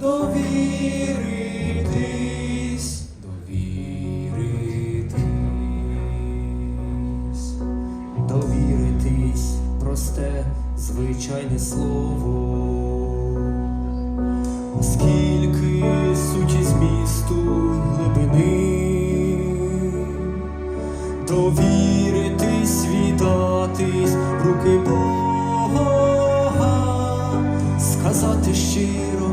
довіритись, довіритись, довіритись, просте звичайне слово. Скільки суті змісту глибини, довіритись, вітатись в руки Бога, сказати щиро.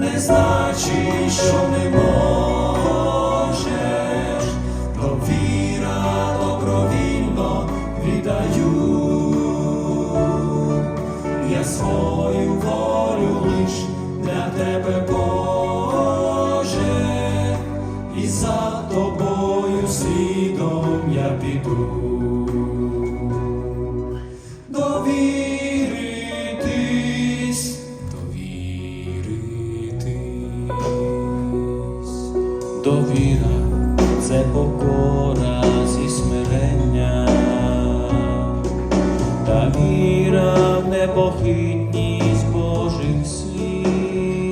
Не значить, що не можеш, довіра добровільно віддаю. Я свою волю лиш для тебе, Боже, і за тобою слідом я піду. Довіра це покора зі смирення, та віра в непохитність Божих слів,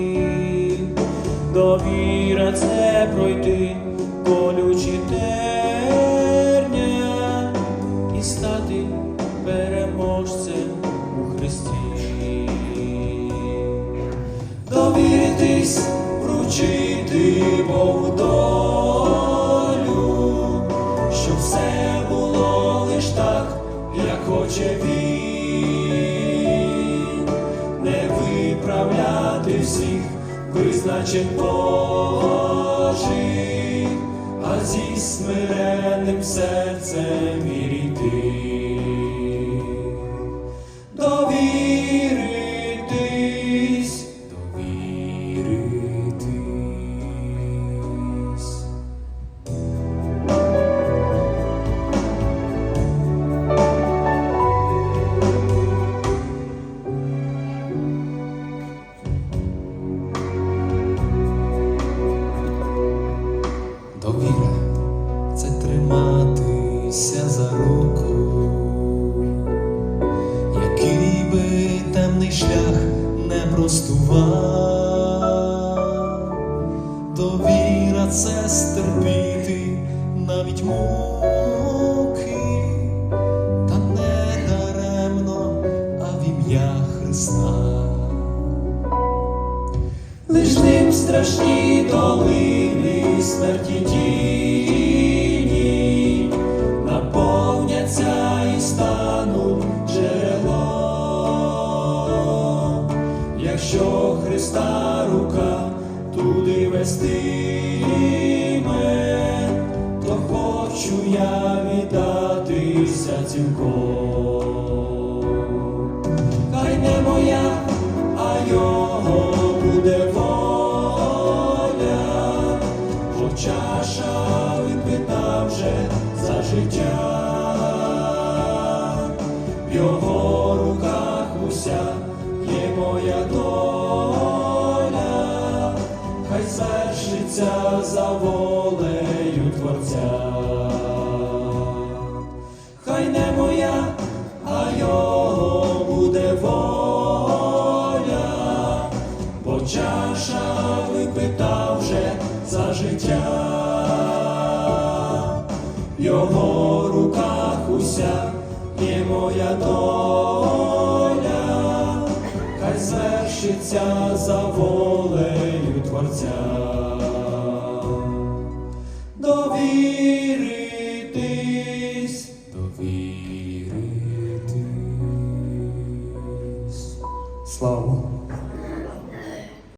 довіра це пройти колючі терня і стати переможцем у Христі. Довіритись, вручити Богу всіх визначень Божий, а зі смиренним серцем і Довіритись, темний шлях не простував, довіра це стерпіти навіть муки, та не даремно, а в ім'я Христа. Лиш ним страшні долини смерті тіні наповняться і стануть Христа рука туди вестиме, то хочу я віддатися цілком. Хай не моя, а його буде воля, бо чаша випита вже за життя, в його руках уся є моя доля, звершиться за волею Творця. Хай не моя, а його буде воля, бо чаша випита вже за життя, в його руках уся є моя доля, хай плющиться за волею Творця. Довіритись, довіритись.